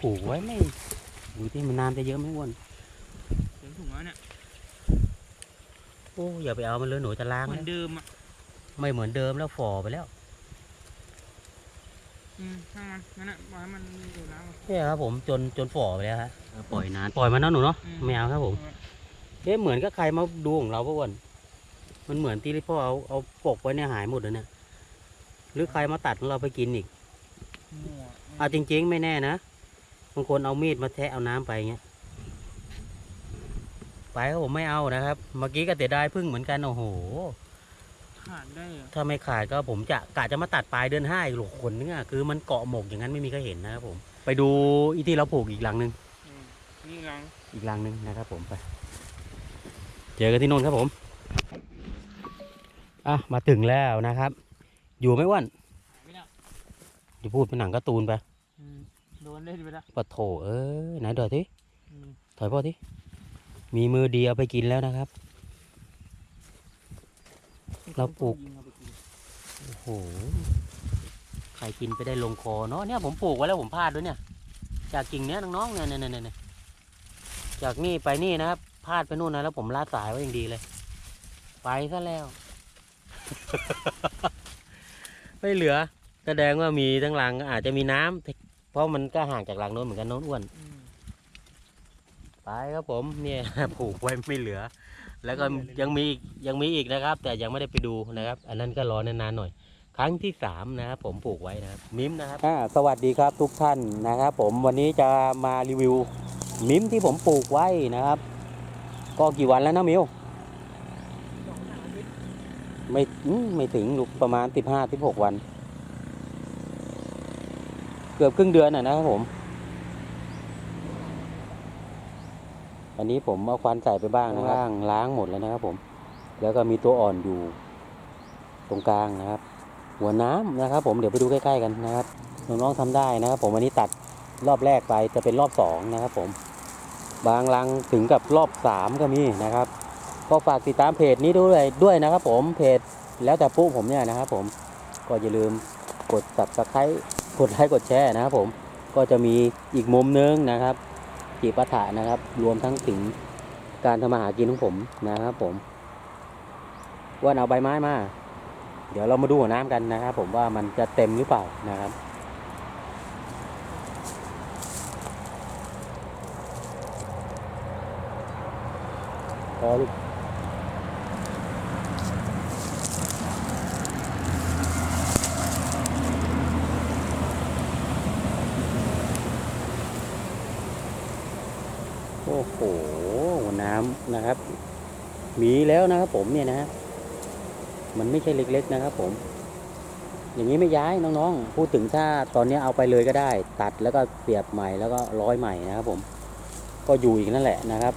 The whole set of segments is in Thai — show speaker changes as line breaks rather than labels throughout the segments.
ผูกไว้ไม่ดูที่มันน้ำจะเยอะไหมอ้วน
เต็มถุงแล้วเนี่ย
โอ้อย่าไปเอามันเลยหนูจะล้าง
เหมือ
นะ
นเดิมอะ
ไม่เหมือนเดิมแล้วฝ่อไปแล้ว
อืมช่างมันงั้นอะปล่อยให้มันอยู่น้ำก่อน
เนี่ยครับผมจนจนฝ่อไปแล้วฮะปล่อยนานปล่อยมันนะหนูเนาะ
อื
ไม่เอาครับผมเอ๊ะเหมือนกับใครมาดูของเราปะอ้วนมันเหมือนที่พ่อเอาเอาปกไว้เนี่ยหายหมดเลยเนี่ยหรือใครมาตัดของเราไปกินอีก
มั่ว
เอาจริง ๆ ไม่แน่นะ บางคนเอามีดมาแทะเอาน้ำไปเงี้ยไปครับผมไม่เอานะครับ เมื่อกี้ก็เสียดายพึ่งเหมือนกันโอ้โห
ขาดได้เหรอ
ถ้าไม่ขาดก็ผมจะกะจะมาตัดปลายเดือนห้าอีกหลกคนนึงอะคือมันเกาะหมกอย่างนั้นไม่มีใครเห็นนะครับผม ไปดูอีที่เราปลูกอีกหลังหนึง
อืมนี่รัง
อีกหลังหนึงนะครับ ผมไป เจอกันที่โน่นครับผมอะมาถึงแล้วนะครับ อยู่ไหม่วัน
ไม่ได้
จะพูดเป็นหนังการ์ตูนไป
อืม โดนเล่นไปแล้ว
ปะโถเอ้ยไหนเดี๋ยวที
อืม
ถอยพ่อทีมีมือดีเอาไปกินแล้วนะครับ เราปลูก
ยิงเอาไปกิน
โอ้โหใครกินไปได้ลงคอเนาะเนี่ยผมปลูกไว้แล้วผมพลาดด้วยเนี่ย จากกิ่งเนี้ยน้องๆเนี่ยเนี่ยเนี่ยเนี่ยจากนี่ไปนี่นะครับพลาดไปนู่นนะแล้วผมลาดสายไว้อย่างดีเลย ไปซะแล้ว ไม่เหลือแสดงว่ามีทั้งรังอาจจะมีน้ำ เพราะมันก็ห่างจากรังโน้นเหมือนกันโน้นอ้วนไปครับผมเนี่ยผูกไว้ไม่เหลือ แล้วก็ยังมียังมีอีกนะครับ แต่ยังไม่ได้ไปดูนะครับ อันนั้นก็รอนานๆหน่อย ครั้งที่สามนะครับผมปลูกไว้นะครับมิมนะครับสวัสดีครับทุกท่านนะครับ ผมวันนี้จะมารีวิวมิมที่ผมปลูกไว้นะครับ ก็กี่วันแล้วนะมิวไม่ไม่ถึงลูกประมาณสิบห้าสิบหกวัน กือบครึ่งเดือนน่ะนะครับผม อันนี้ผมเอาควันใส่ไปบ้างนะครับล้างล้างหมดแล้วนะครับผม แล้วก็มีตัวอ่อนอยู่ตรงกลางนะครับ หัวน้ำนะครับ ผมเดี๋ยวไปดูใกล้ๆกันนะครับน้องๆทำได้นะครับ ผมวันนี้ตัดรอบแรกไปจะเป็นรอบสองนะครับ ผม บางรังถึงกับรอบสามก็มีนะครับก็ฝากติดตามเพจนี้ด้วยด้วยนะครับ ผมเพจแล้วแต่ปุ๊ผมเนี่ยนะครับ ผมก็อย่าลืมกด subscribe กดไลค์กดแชร์นะครับผมก็จะมีอีกมุมนึงนะครับจีปาถะนะครับ รวมทั้งถึงการทำมาหากินของผมนะครับผมว่าเอาใบไม้มา เดี๋ยวเรามาดูหัวน้ำกันนะครับ ผมว่ามันจะเต็มหรือเปล่านะครับพอลูก โอ้โหหัวน้ำนะครับ มีแล้วนะครับผมเนี่ยนะฮะมันไม่ใช่เล็กๆนะครับ ผม อย่างนี้ไม่ย้ายน้องๆ พูดถึงถ้าตอนนี้เอาไปเลยก็ได้ ตัดแล้วก็เสียบใหม่แล้วก็ร้อยใหม่นะครับ ผม ก็อยู่อีกนั่นแหละนะครับ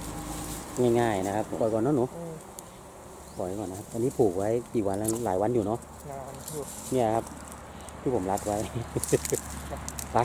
ง่ายๆนะครับปล่อยก่อนเนอะหนู
อืม
ปล่อยก่อนนะครับอันนี้ปลูกไว้กี่วันแล้วหลายวันอยู่เนาะ
นานอยู่
เนี่ยครับ ที่ผมรัดไว้ไป